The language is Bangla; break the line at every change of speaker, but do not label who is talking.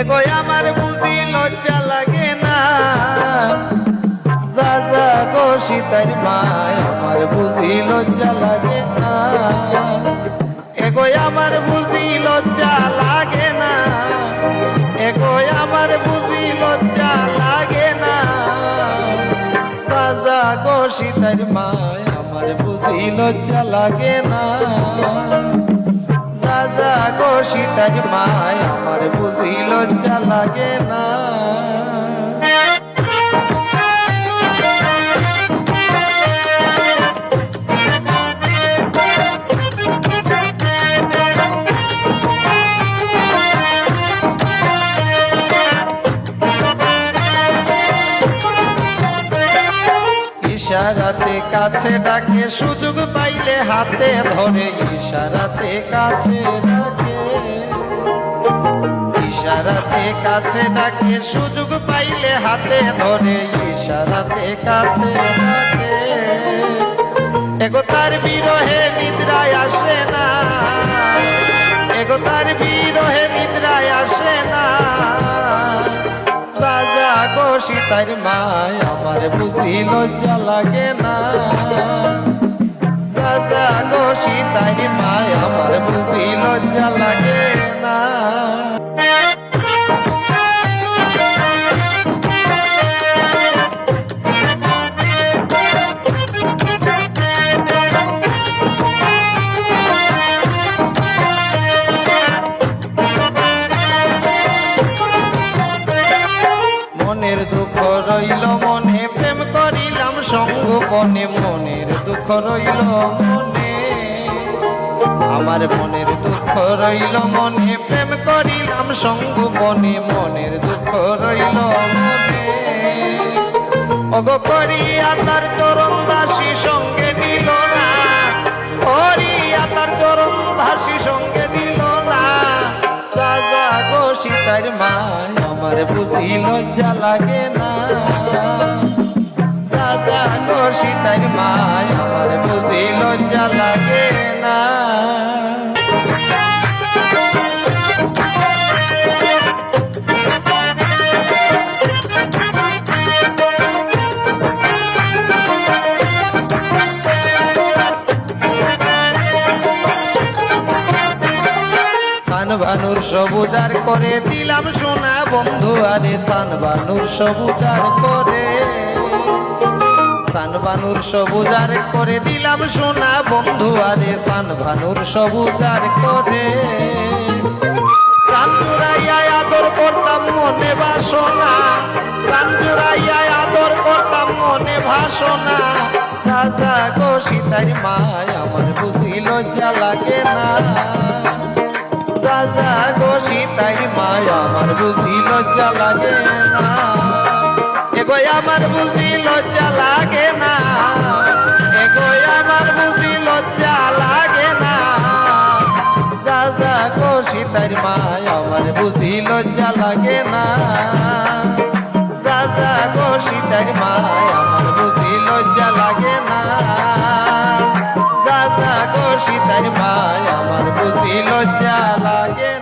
এগোয় আমার বুঝি লজ্জা লাগে না। যা যা গো, সীতার মায়, আমার বুঝি লজ্জা লাগে না। এগোয় আমার বুঝি লজ্জা লাগে না। এগোয় আমার বুঝি লজ্জা লাগে না। যা গো সীতার মায়, আমার বুঝি লজ্জা লাগে না। রাজা গো সীতার মায়, আমার বুঝি লজ্জা লাগে না। ইশারাতে কাছে ডাকে, সুযোগ পাইলে হাতে ধরে ইশারাতে কাছে ডাকে। ইশারাতে কাছে ডাকে, সুযোগ পাইলে হাতে ধরে ইশারাতে কাছে ডাকে। এগো তার বিরহে নিদ্রায় আসে গো সীতার মায় আমার বুঝি লজ্জা লাগে না। যা গো তার মায় আমার বুঝি লজ্জা লাগে না। রইল মনে, প্রেম করিলাম সঙ্গোপনে মনের দুঃখ রইল মনে। আমার মনের দুঃখ রইল মনে, প্রেম করিলাম সঙ্গোপনে মনের দুঃখ রইল মনে। অগ করিয়া তার চরণ দাসী সঙ্গে নিল না, করিয়া তার চরণ দাসী সঙ্গে নিল না। রাজা সীতার মায় আমার বুঝি লজ্জা লাগে না। রাজা নসিতার সীতার মায় আমার বুঝি লজ্জা লাগে না। বানুর সবুজার করে দিলাম সোনা বন্ধু, আরে চান বানুর সবুজার করে। চান বানুর সবুজার করে দিলাম সোনা বন্ধু, আরে চান বানুর সবুজার করে। প্রাণ আদর করতাম, মনে বাসনা। প্রাণ আদর করতাম, মনে ভাসনা। রাজা গো সীতার মায়, আমার বুঝি লজ্জা লাগে না রাজা গো সীতার মায়, আমার বুঝি লজ্জা লাগে না। এগো আমার বুঝি লজ্জা লাগে না। এগো আমার বুঝি লজ্জা লাগে না। রাজা গো সীতার মায়, আমার বুঝি লজ্জা লাগে না। রাজা গো সীতার মায়, আমার বুঝি লজ্জা লাগে না। মায় আমার বুঝি লজ্জা লাগে।